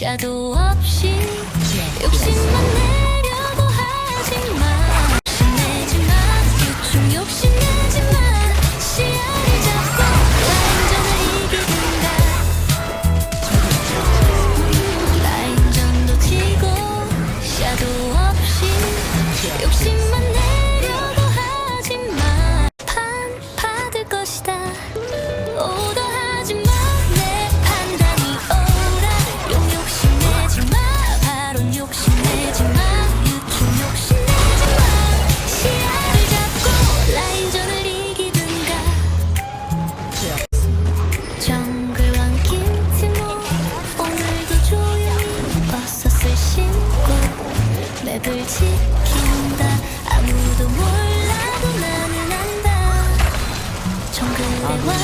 샤도우 없이. 욕심만 맵을 지킨다. 아무도 몰라도 나는 안다. 정글의 왕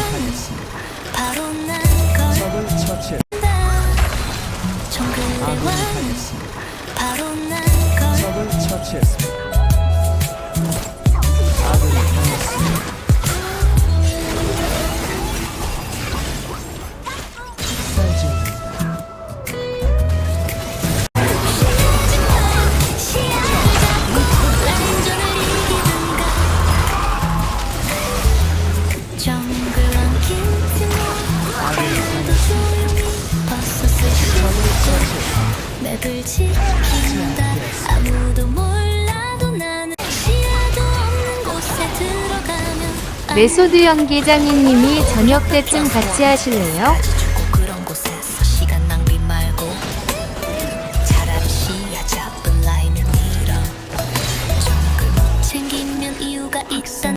바로 난걸 처치 정글의 왕 바로 적을 처치했습니다. 신고 맵을 지킨다 아무도 몰라도 나는 시야도 없는 곳에 들어가면 안 메소드 연기장님이 저녁 때쯤 같이 하실래요? 주고 그런 곳에서 시간 낭비 말고 차라리 시야 잡은 라인을 밀어 정글 못 챙기면 이유가 있단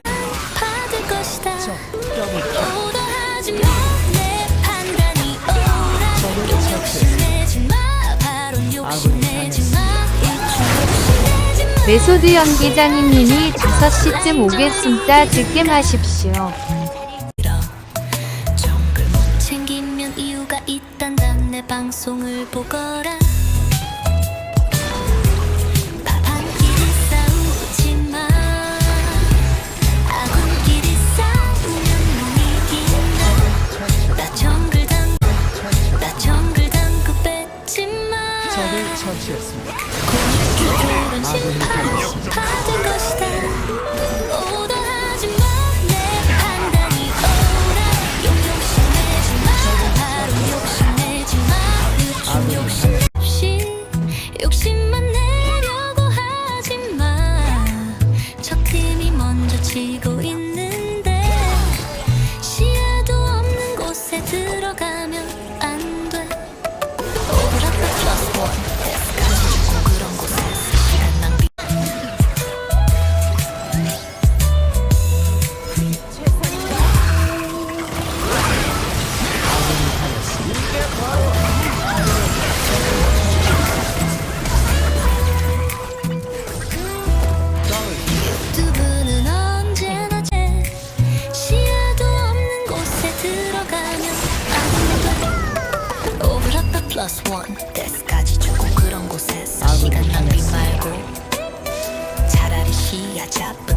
메소드 연기장님이 5시쯤 오겠습니다. 정글 못 챙기면 이유가 있단다 내 방송을 보거라. 밥한 끼리 싸우지마. 아군끼리 싸우면 못 이긴다. 나 정글 당나 정글 당그 뺐지마. 적을 처치했습니다. 그런 심판 받은 것이다 플러스 원 데스까지 주고 그런 곳에서 시간 낭비 말고 차라리 시야 잡